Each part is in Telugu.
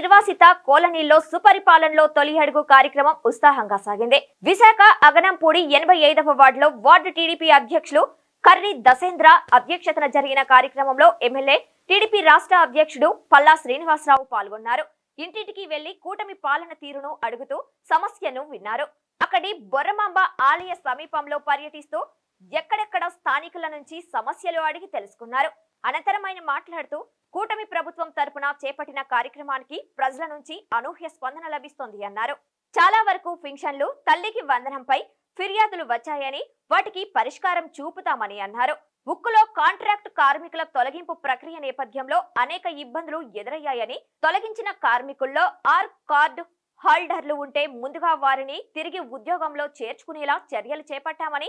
నిర్వాసిత కోలనీల్లో సుపరిపాలనలో తొలి అడుగు కార్యక్రమం ఉత్సాహంగా సాగింది. విశాఖ అగనంపూడి ఎనభై ఐదవ వార్డులో వార్డు టీడీపీ అధ్యక్షులు కర్రి దశేంద్ర అధ్యక్షతన జరిగిన కార్యక్రమంలో ఎమ్మెల్యే టీడీపీ రాష్ట్ర అధ్యక్షుడు పల్లా శ్రీనివాసరావు పాల్గొన్నారు. ఇంటింటికి వెళ్ళి కూటమి పాలన తీరును అడుగుతూ సమస్యను విన్నారు. అక్కడి బొర్రమాంబ ఆలయ సమీపంలో పర్యటిస్తూ ఎక్కడెక్కడ స్థానికుల నుంచి సమస్యలు అడిగి తెలుసుకున్నారు. అనంతరం ఆయన మాట్లాడుతూ కూటమి ప్రభుత్వం తరపున చేపట్టిన కార్యక్రమానికి ప్రజల నుంచి అనూహ్య స్పందన లభిస్తోంది అన్నారు. చాలా వరకు ఫింక్షన్లు తల్లికి వందనంపై ఫిర్యాదులు వచ్చాయని వాటికి పరిష్కారం చూపుతామని అన్నారు. ఉక్కులో కాంట్రాక్ట్ కార్మికుల తొలగింపు ప్రక్రియ నేపథ్యంలో అనేక ఇబ్బందులు ఎదురయ్యాయని తొలగించిన కార్మికుల్లో ఆర్ కార్డు హోల్డర్లు ఉంటే ముందుగా వారిని తిరిగి ఉద్యోగంలో చేర్చుకునేలా చర్యలు చేపట్టామని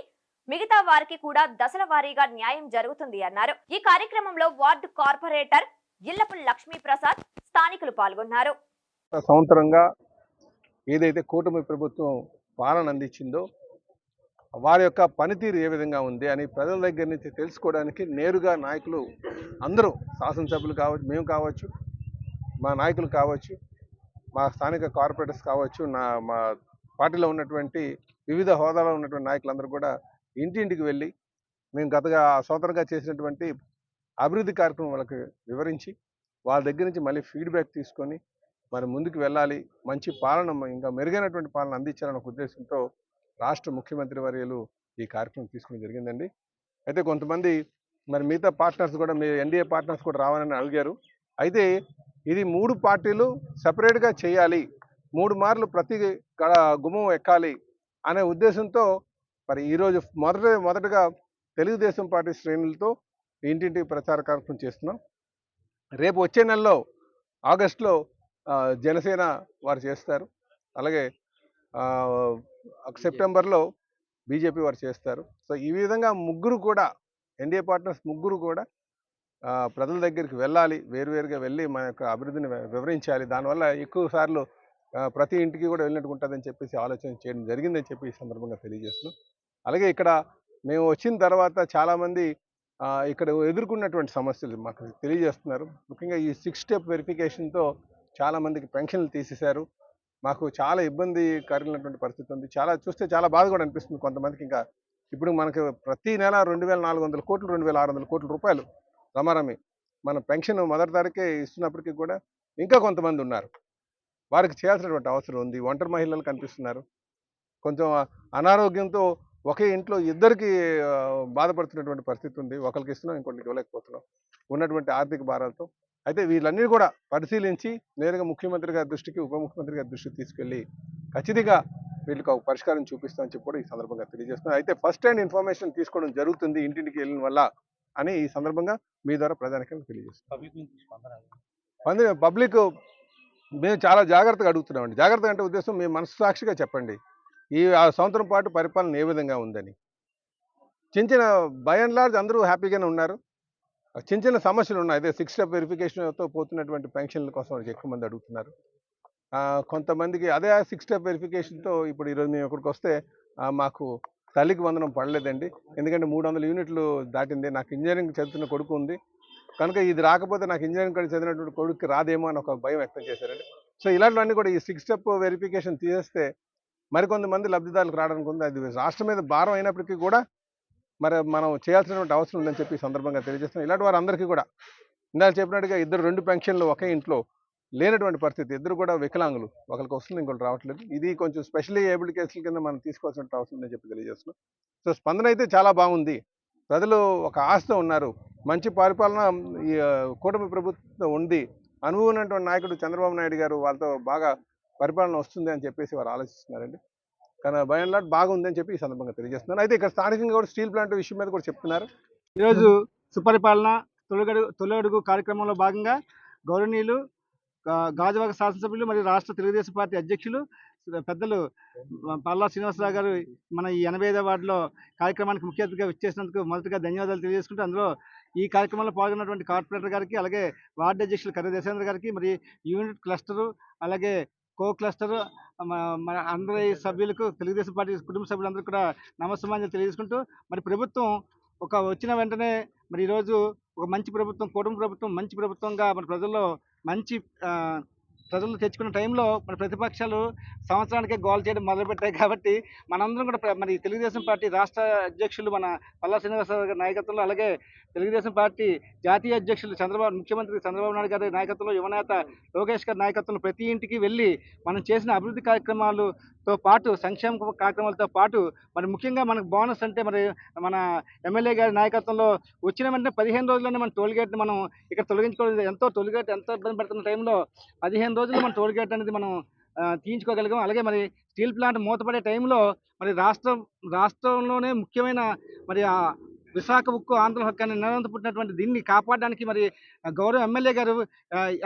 మిగతా వారికి కూడా దశల వారీగా న్యాయం జరుగుతుంది అన్నారు. ఈ కార్యక్రమంలో వార్డు కార్పొరేటర్ ఇల్లపు లక్ష్మీ ప్రసాద్ స్థానికులు పాల్గొన్నారు. సంవత్సరంగా ఏదైతే కూటమి ప్రభుత్వం పాలన అందించిందో వారి యొక్క పనితీరు ఏ విధంగా ఉంది అని ప్రజల దగ్గర నుంచి తెలుసుకోవడానికి నేరుగా నాయకులు అందరూ శాసనసభ్యులు కావచ్చు మేము కావచ్చు మా నాయకులు కావచ్చు మా స్థానిక కార్పొరేటర్స్ కావచ్చు నా మా పార్టీలో ఉన్నటువంటి వివిధ హోదాలో ఉన్నటువంటి నాయకులందరూ కూడా ఇంటింటికి వెళ్ళి మేము గతగా స్వతంత్రంగా చేసినటువంటి అభివృద్ధి కార్యక్రమం వాళ్ళకి వివరించి వాళ్ళ దగ్గర నుంచి మళ్ళీ ఫీడ్బ్యాక్ తీసుకొని మరి ముందుకు వెళ్ళాలి మంచి పాలన ఇంకా మెరుగైనటువంటి పాలన అందించాలనే ఉద్దేశంతో రాష్ట్ర ముఖ్యమంత్రి వర్యులు ఈ కార్యక్రమం తీసుకోవడం జరిగిందండి. అయితే కొంతమంది మరి మిగతా పార్ట్నర్స్ కూడా మీ ఎన్డీఏ పార్ట్నర్స్ కూడా రావాలని అడిగారు. అయితే ఇది మూడు పార్టీలు సపరేట్గా చేయాలి మూడు మార్లు ప్రతి గుమ్మం ఎక్కాలి అనే ఉద్దేశంతో మరి ఈరోజు మొదట మొదటగా తెలుగుదేశం పార్టీ శ్రేణులతో ఇంటింటి ప్రచార కార్యక్రమం చేస్తున్నాం. రేపు వచ్చే నెలలో ఆగస్టులో జనసేన వారు చేస్తారు. అలాగే సెప్టెంబర్లో బీజేపీ వారు చేస్తారు. సో ఈ విధంగా ముగ్గురు కూడా ఎన్డీఏ పార్ట్నర్స్ ముగ్గురు కూడా ప్రజల దగ్గరికి వెళ్ళాలి. వేరువేరుగా వెళ్ళి మన యొక్క అభివృద్ధిని వివరించాలి. దానివల్ల ఎక్కువ సార్లు ప్రతి ఇంటికి కూడా వెళ్ళినట్టు ఉంటుందని చెప్పేసి ఆలోచన చేయడం జరిగిందని చెప్పి ఈ సందర్భంగా తెలియజేస్తున్నాం. అలాగే ఇక్కడ మేము వచ్చిన తర్వాత చాలామంది ఇక్కడ ఎదుర్కొన్నటువంటి సమస్యలు మాకు తెలియజేస్తున్నారు. ముఖ్యంగా ఈ సిక్స్ స్టెప్ వెరిఫికేషన్తో చాలామందికి పెన్షన్లు తీసేశారు. మాకు చాలా ఇబ్బంది కలిగినటువంటి పరిస్థితి ఉంది. చాలా చూస్తే చాలా బాధ కూడా అనిపిస్తుంది కొంతమందికి ఇంకా. ఇప్పుడు మనకు ప్రతి నెల రెండు వేల నాలుగు వందల కోట్లు రెండు వేల ఆరు వందల కోట్ల రూపాయలు రమారమి మన పెన్షన్ మొదటి తారీఖే ఇస్తున్నప్పటికీ కూడా ఇంకా కొంతమంది ఉన్నారు. వారికి చేయాల్సినటువంటి అవసరం ఉంది. ఒంటరి మహిళలు కనిపిస్తున్నారు. కొంచెం అనారోగ్యంతో ఒకే ఇంట్లో ఇద్దరికి బాధపడుతున్నటువంటి పరిస్థితి ఉంది ఒకరికి ఇస్తున్నాం ఇంకొకరికి ఇవ్వలేకపోతున్నాం ఉన్నటువంటి ఆర్థిక భారాలతో. అయితే వీళ్ళన్నీ కూడా పరిశీలించి నేరుగా ముఖ్యమంత్రి గారి దృష్టికి ఉప ముఖ్యమంత్రి గారి దృష్టికి తీసుకెళ్ళి ఖచ్చితంగా వీళ్ళకి ఒక పరిష్కారం చూపిస్తామని చెప్పి కూడా ఈ సందర్భంగా తెలియజేస్తున్నాం అయితే ఫస్ట్ హ్యాండ్ ఇన్ఫర్మేషన్ తీసుకోవడం జరుగుతుంది ఇంటింటికి వెళ్ళిన వల్ల అని ఈ సందర్భంగా మీ ద్వారా ప్రధానికంగా తెలియజేస్తున్నాం పబ్లిక్ మేము చాలా జాగ్రత్తగా అడుగుతున్నామండి. జాగ్రత్తగా అంటే ఉద్దేశం మేము మనస్సాక్షిగా చెప్పండి. ఈ ఆ సంవత్సరం పాటు పరిపాలన ఏ విధంగా ఉందని. చిన్న చిన్న బై అండ్ లార్జ్ అందరూ హ్యాపీగానే ఉన్నారు. చిన్న చిన్న సమస్యలు ఉన్నాయి. అదే సిక్స్ స్టెప్ వెరిఫికేషన్తో పోతున్నటువంటి పెన్షన్ల కోసం ఎక్కువ మంది అడుగుతున్నారు. కొంతమందికి అదే సిక్స్ స్టెప్ వెరిఫికేషన్తో ఇప్పుడు ఈరోజు మేము ఇక్కడికి వస్తే మాకు తల్లికి వందనం పడలేదండి. ఎందుకంటే మూడు వందల యూనిట్లు దాటింది. నాకు ఇంజనీరింగ్ చదువుతున్న కొడుకు ఉంది. కనుక ఇది రాకపోతే నాకు ఇంజనీరింగ్ కూడా చదివినటువంటి కొడుకు రాదేమో అని ఒక భయం వ్యక్తం చేశారండి. సో ఇలాంటివన్నీ కూడా ఈ సిక్స్ స్టెప్ వెరిఫికేషన్ తీసేస్తే మరికొంతమంది లబ్ధిదారులకు రావడానికి ఉంది. అది రాష్ట్రం మీద భారం అయినప్పటికీ కూడా మరి మనం చేయాల్సినటువంటి అవసరం ఉందని చెప్పి సందర్భంగా తెలియజేస్తున్నాం. ఇలాంటి వారందరికీ కూడా ఇందాక చెప్పినట్టుగా ఇద్దరు రెండు పెన్షన్లు ఒకే ఇంట్లో లేనటువంటి పరిస్థితి. ఇద్దరు కూడా వికలాంగులు. ఒకరికి వస్తుంది ఇంకొకటి రావట్లేదు. ఇది కొంచెం స్పెషల్లీ ఏబుల్డ్ కేసుల కింద మనం తీసుకోవాల్సిన అవసరం ఉందని చెప్పి తెలియజేస్తున్నాం. సో స్పందన అయితే చాలా బాగుంది. ప్రజలు ఒక ఆశతో ఉన్నారు. మంచి పరిపాలన ఈ కూటమి ప్రభుత్వం ఉంది. అనుభవం ఉన్నటువంటి నాయకుడు చంద్రబాబు నాయుడు గారు వాళ్ళతో బాగా పరిపాలన వస్తుంది అని చెప్పేసి వారు ఆలోచిస్తున్నారండి. కానీ బై అండ్ లాట్ బాగుంది అని చెప్పి ఈ సందర్భంగా తెలియజేస్తున్నాను. అయితే ఇక్కడ స్థానికంగా కూడా స్టీల్ ప్లాంట్ విషయం మీద కూడా చెప్తున్నారు. ఈరోజు సుపరిపాలన తొలగడుగు తొలగడుగు కార్యక్రమంలో భాగంగా గౌరవనీయులు గాజువాక శాసనసభ్యులు మరియు రాష్ట్ర తెలుగుదేశం పార్టీ అధ్యక్షులు పెద్దలు పల్లా శ్రీనివాసరావు గారు మన ఈ ఎనభై ఐదో వార్డులో కార్యక్రమానికి ముఖ్య అతిథిగా ఇచ్చేసినందుకు మొదటగా ధన్యవాదాలు తెలియజేసుకుంటూ అందులో ఈ కార్యక్రమంలో పాల్గొన్నటువంటి కార్పొరేటర్ గారికి అలాగే వార్డు అధ్యక్షులు కర్ర దేశేంద్ర గారికి మరి యూనిట్ క్లస్టరు అలాగే కో క్లస్టర్ మన అందరి సభ్యులకు తెలుగుదేశం పార్టీ కుటుంబ సభ్యులందరూ కూడా నమస్సమాన్యాలు తెలియజేసుకుంటూ మరి ప్రభుత్వం ఒక వచ్చిన వెంటనే మరి ఈరోజు ఒక మంచి ప్రభుత్వం కుటుంబ ప్రభుత్వం మంచి ప్రభుత్వంగా మన ప్రజల్లో మంచి ప్రజలు తెచ్చుకున్న టైంలో మన ప్రతిపక్షాలు సంవత్సరానికే గోల్ చేయడం మొదలుపెట్టాయి కాబట్టి మనందరం కూడా మరి తెలుగుదేశం పార్టీ రాష్ట్ర అధ్యక్షులు మన పల్లా శ్రీనివాసరావు గారి నాయకత్వంలో అలాగే తెలుగుదేశం పార్టీ జాతీయ అధ్యక్షులు చంద్రబాబు ముఖ్యమంత్రి చంద్రబాబు నాయుడు గారి నాయకత్వంలో యువనేత లోకేష్ గారి నాయకత్వంలో ప్రతి ఇంటికి వెళ్ళి మనం చేసిన అభివృద్ధి కార్యక్రమాలు తో పాటు సంక్షేమ కార్యక్రమాలతో పాటు మరి ముఖ్యంగా మనకు బోనస్ అంటే మరి మన ఎమ్మెల్యే గారి నాయకత్వంలో వచ్చిన వెంటనే పదిహేను రోజుల్లోనే మన టోల్ గేట్ని మనం ఇక్కడ తొలగించుకోవడం ఎంతో టోల్ గేట్ ఎంతో ఇబ్బంది పడుతున్న టైంలో పదిహేను రోజుల్లో మన టోల్ గేట్ అనేది మనం తీయించుకోగలిగాం. అలాగే మరి స్టీల్ ప్లాంట్ మూతపడే టైంలో మరి రాష్ట్రం రాష్ట్రంలోనే ముఖ్యమైన మరి విశాఖ ఉక్కు ఆంధ్ర హక్కు అనే నినాదంతో పుట్టినటువంటి దీన్ని కాపాడడానికి మరి గౌరవ ఎమ్మెల్యే గారు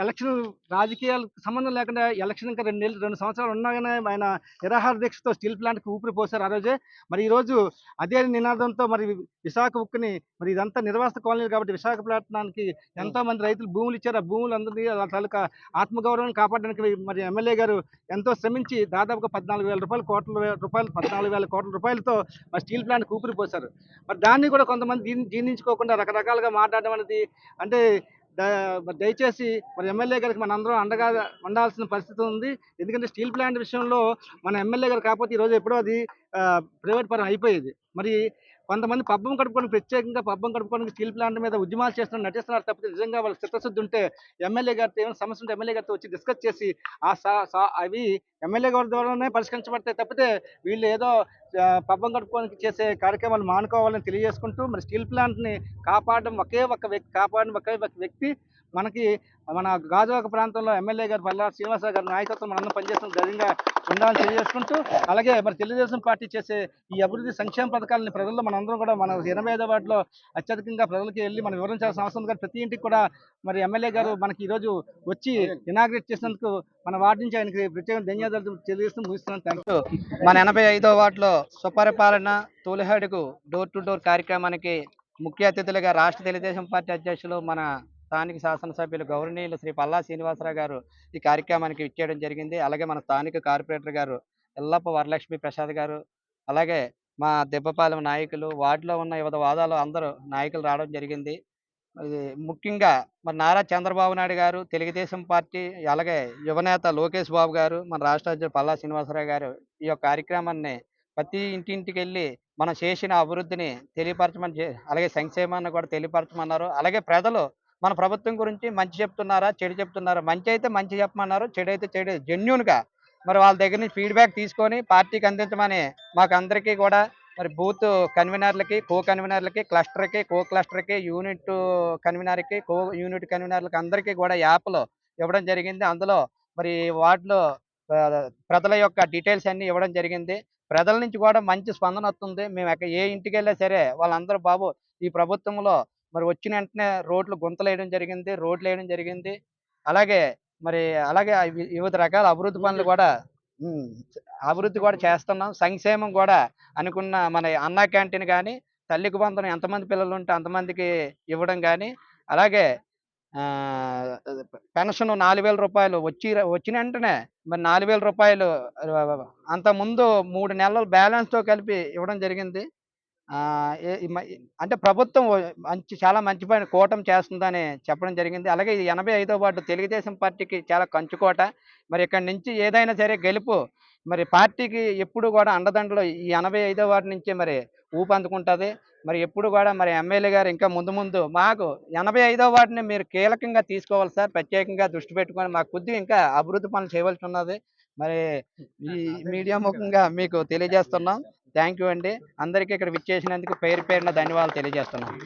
ఎలక్షన్ రాజకీయాలకు సంబంధం లేకుండా ఎలక్షన్ ఇంకా రెండు నెలలు రెండు సంవత్సరాలు ఉన్నాగానే ఆయన నిరాహార దీక్షతో స్టీల్ ప్లాంట్కి ఊపిరి పోశారు ఆ రోజే. మరి ఈరోజు అదే నినాదంతో మరి విశాఖ ఉక్కుని మరి ఇదంతా నిర్వాసిత కాలనీ కాబట్టి విశాఖపట్నానికి ఎంతో మంది రైతులు భూములు ఇచ్చారు. ఆ భూములు అందరినీ వాళ్ళ తాలూకా ఆత్మగౌరవం కాపాడడానికి మరి ఎమ్మెల్యే గారు ఎంతో శ్రమించి దాదాపుగా పద్నాలుగు వేల రూపాయలు కోట్ల రూపాయలు పద్నాలుగు వేల కోట్ల రూపాయలతో మరి స్టీల్ ప్లాంట్ ఊపిరి పోశారు. మరి దాన్ని కూడా కొంతమంది జీర్ణించుకోకుండా రకరకాలుగా మాట్లాడడం అనేది అంటే దయచేసి మరి ఎమ్మెల్యే గారికి మన అందరం అండగా ఉండాల్సిన పరిస్థితి ఉంది. ఎందుకంటే స్టీల్ ప్లాంట్ విషయంలో మన ఎమ్మెల్యే గారు కాకపోతే ఈరోజు ఎప్పుడో అది ప్రైవేట్ పరం అయిపోయేది. మరి కొంతమంది పబ్బం కడుపుకొని ప్రత్యేకంగా పబ్బం కడుపుకోవడానికి స్టీల్ ప్లాంట్ మీద ఉద్యమాలు చేస్తున్నారు నటిస్తున్నారు తప్పితే నిజంగా వాళ్ళ చిత్తశుద్ధి ఉంటే ఎమ్మెల్యే గారితో ఏమైనా సమస్య ఉంటే ఎమ్మెల్యే గారితో వచ్చి డిస్కస్ చేసి ఆ సా- అవి ఎమ్మెల్యే గారి ద్వారానే పరిష్కరించబడతాయి తప్పితే వీళ్ళు ఏదో పబ్బం కడుపుకోవడానికి చేసే కార్యక్రమాలు మానుకోవాలని తెలియజేసుకుంటూ మరి స్టీల్ ప్లాంట్ని కాపాడడం ఒకే ఒక వ్యక్తి కాపాడడం ఒకే ఒక వ్యక్తి మనకి మన గాజువాక ప్రాంతంలో ఎమ్మెల్యే గారు పల్లా శ్రీనివాసరావు గారి నాయకత్వం మనందరం పనిచేస్తున్న ధైర్యంగా ఉండాలని తెలియజేసుకుంటూ అలాగే మరి తెలుగుదేశం పార్టీ చేసే ఈ అభివృద్ధి సంక్షేమ పథకాలని ప్రజల్లో మనందరం కూడా మన ఎనభై ఐదో వాటిలో అత్యధికంగా ప్రజలకి వెళ్ళి మనం వివరించాల్సిన అవసరం ఉంది. కానీ ప్రతి ఇంటికి కూడా మరి ఎమ్మెల్యే గారు మనకి ఈరోజు వచ్చి ఇనాగ్రేట్ చేసినందుకు మన వార్డు నుంచి ఆయనకి ప్రత్యేక ధన్యవాదాలు తెలియజేస్తూ ముగిస్తున్నాను. థ్యాంక్ మన ఎనభై ఐదో వార్డులో సుపరిపాలన తోలిహాడుకు డోర్ టు డోర్ కార్యక్రమానికి ముఖ్య అతిథులుగా రాష్ట్ర తెలుగుదేశం పార్టీ అధ్యక్షులు మన స్థానిక శాసనసభ్యులు గౌరవనీయులు శ్రీ పల్లా శ్రీనివాసరావు గారు ఈ కార్యక్రమానికి ఇచ్చేయడం జరిగింది. అలాగే మన స్థానిక కార్పొరేటర్ గారు ఎల్లప్ప వరలక్ష్మి ప్రసాద్ గారు అలాగే మా దెబ్బపాలెం నాయకులు వార్డులో ఉన్న వివిధ వాదాలు అందరూ నాయకులు రావడం జరిగింది. ముఖ్యంగా మరి నారా చంద్రబాబు నాయుడు గారు తెలుగుదేశం పార్టీ అలాగే యువనేత లోకేష్ బాబు గారు మన రాష్ట్ర అధ్యక్షుడు పల్లా శ్రీనివాసరావు గారు ఈ యొక్క కార్యక్రమాన్ని ప్రతి ఇంటింటికి వెళ్ళి మనం చేసిన అభివృద్ధిని తెలియపరచమని అలాగే సంక్షేమాన్ని కూడా తెలియపరచమన్నారు. అలాగే ప్రజలు మన ప్రభుత్వం గురించి మంచి చెప్తున్నారా చెడు చెప్తున్నారా? మంచి అయితే మంచి చెప్పమన్నారు చెడు అయితే చెడు. జెన్యున్గా మరి వాళ్ళ దగ్గర నుంచి ఫీడ్బ్యాక్ తీసుకొని పార్టీకి అందించమని మాకు అందరికీ కూడా మరి బూత్ కన్వీనర్లకి కో కన్వీనర్లకి క్లస్టర్కి కో క్లస్టర్కి యూనిట్ కన్వీనర్కి కో యూనిట్ కన్వీనర్లకి అందరికీ కూడా యాప్లు ఇవ్వడం జరిగింది. అందులో మరి వాటిలో ప్రజల యొక్క డీటెయిల్స్ అన్నీ ఇవ్వడం జరిగింది. ప్రజల నుంచి కూడా మంచి స్పందన వస్తుంది. మేము ఏ ఇంటికి వెళ్ళినా సరే వాళ్ళందరూ బాబు ఈ ప్రభుత్వంలో మరి వచ్చిన వెంటనే రోడ్లు గుంతలు వేయడం జరిగింది రోడ్లు వేయడం జరిగింది. అలాగే మరి అలాగే వివిధ రకాల అభివృద్ధి పనులు కూడా అభివృద్ధి కూడా చేస్తున్నాం. సంక్షేమం కూడా అనుకున్న మన అన్నా క్యాంటీన్ కానీ తల్లికి బంధనం ఎంతమంది పిల్లలు ఉంటే అంతమందికి ఇవ్వడం కానీ అలాగే పెన్షన్ నాలుగు వేల రూపాయలు వచ్చి వచ్చిన వెంటనే మరి నాలుగు వేల రూపాయలు ఆ, అంత ముందు మూడు నెలల బ్యాలెన్స్తో కలిపి ఇవ్వడం జరిగింది. అంటే ప్రభుత్వం మంచి చాలా మంచి పని కూటమి చేస్తుందని చెప్పడం జరిగింది. అలాగే ఈ ఎనభై ఐదో వార్డు తెలుగుదేశం పార్టీకి చాలా కంచుకోట. మరి ఇక్కడ నుంచి ఏదైనా సరే గెలుపు మరి పార్టీకి ఎప్పుడు కూడా అండదండలు ఈ ఎనభై ఐదో వార్డు నుంచే మరి ఊపందుకుంటుంది మరి ఎప్పుడు కూడా మరి ఎమ్మెల్యే గారు ఇంకా ముందు ముందు మాకు ఎనభై ఐదో వార్డుని మీరు కీలకంగా తీసుకోవాలి సార్. ప్రత్యేకంగా దృష్టి పెట్టుకొని మాకు కొద్దిగా ఇంకా అభివృద్ధి పనులు చేయవలసి ఉన్నది. మరి ఈ మీడియా ముఖంగా మీకు తెలియజేస్తున్నాం. థ్యాంక్ యూ అండి. అందరికీ ఇక్కడ విచ్చేసినందుకు పేరు పేరున ధన్యవాదాలు తెలియజేస్తున్నాం.